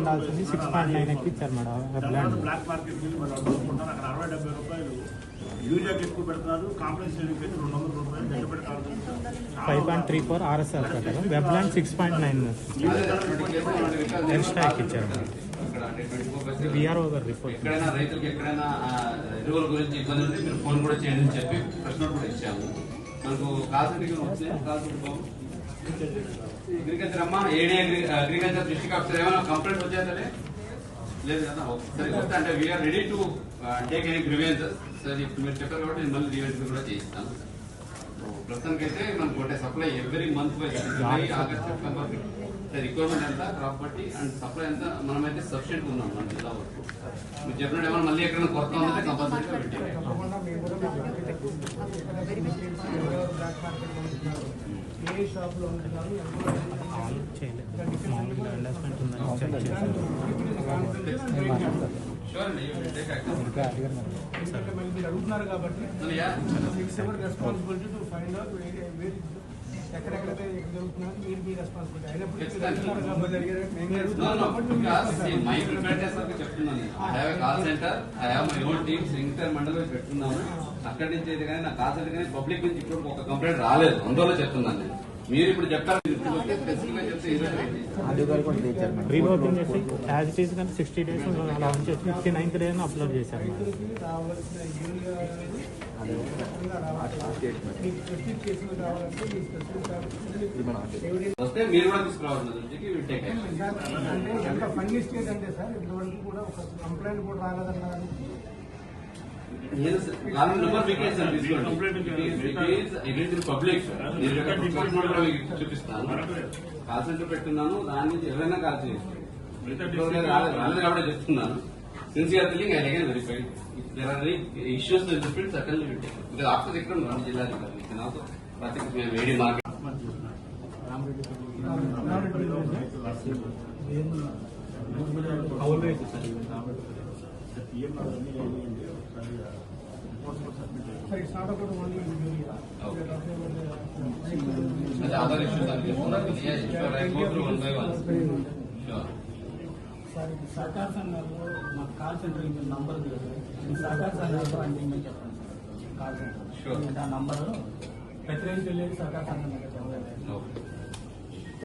ఉండాల్సింది. Six point nine ఎక్కిచ్చారు madam. Black market అక్కడ అరవై డెబ్బై రూపాయలు. యూరియాకి ఎక్కువ పెడుతున్నారు. కాంప్లెక్స్ అయితే రెండు వందల రూపాయలు దగ్గర పెట్టి five point three four RSR ప్రకారం. Webland six point nine extra ఎక్కిచ్చారు madam. ఇక్కడ అంటే 24 విఆర్ఓ గారు రిపోర్ట్ ఎక్కడైనా రైతులకు ఎక్కడైనా ఎరువుల గురించి ఇబ్బంది ఉంటే మీరు ఫోన్ కూడా చేయండి అని చెప్పి ప్రశ్నలు కూడా ఇచ్చాము. మనకు వచ్చినాయి కాల్సెంట్ బాబు. అగ్రికల్చర్ అమ్మా ఏడే అగ్రికల్చర్ డిస్ట్రిక్ట్ ఆఫీసర్ ఏమైనా కంప్లైంట్ వచ్చేసరే లేదు కదా సరే వస్తే అంటే we're ready to take any grievances సరే ఇప్పుడు మీరు చెప్పారు కాబట్టి నేను మళ్ళీ రివెన్స్ కూడా చేయిస్తాను. ప్రస్తుతానికి అయితే మనకు ఒకటే supply every month by July August September requirement ఎంత? క్రాప్ బట్టి అండ్ సప్లై ఎంత? మనమైతే సఫిషియెంట్ ఉన్నాం మన జిల్లా వరకు? మీరు చెప్పినట్టు ఏమైనా మళ్ళీ ఎక్కడైనా కొత్త ఉందంటే కంపల్సరీగా పెట్టి అడుగుతున్నారు కాబట్టి it's our responsibility to find out ఎక్కడెక్కడైతే జరుగుతున్నారు మీరు మీ రెస్పాన్సిబిలిటీ అయినప్పుడు అక్కడి నుంచి అయితే కానీ నా కాల్ సెంటర్ కానీ పబ్లిక్ నుంచి ఇప్పుడు ఒక కంప్లైంట్ రాలేదు. అందువల్ల చెప్తున్నాను నేను. మీరు ఇప్పుడు చెప్పారు ఇప్పుడు వస్తే స్పెసిఫిక్గా చెప్తే ఈరోజు ఏంటి? రీఓపెన్ చేసి యాజ్ ఇట్ ఈస్ కానీ సిక్స్టీ డేస్ అలా ఉంచేసి fifty ninth day upload evidence వస్తే మీరు కూడా తీసుకురావాలి అంటే ఎంత ఫన్నీ స్టేజ్ అంటే సార్ ఇంతవరకు కూడా ఒక కంప్లైంట్ కూడా రాలేదన్నారు. పబ్లిక్ చూపిస్తాను. కాల్ సెంటర్ పెట్టున్నాను దాని నుంచి ఎవరైనా కాల్ చేయండి. ఇప్పుడు రాలేదు కాబట్టి చెప్తున్నాను. Sincere thing I again verify there are issues different because office ఇక్కడ. ఉన్నాను జిల్లా ప్రతి వేడి మార్కెట్. సార్ అదే అదర్ ఇష్యూస్ సార్ ఇది సహకార సంఘాల్లో మాకు కాల్ సెంటర్ నంబర్ సహకార సంఘాల్లో అంటే మీరు చెప్పండి సార్. Call centre. ఆ నంబర్ ప్రతిరోజు వెళ్ళేది సహకార సంఘం దగ్గర చెప్పలేదు. ఓకే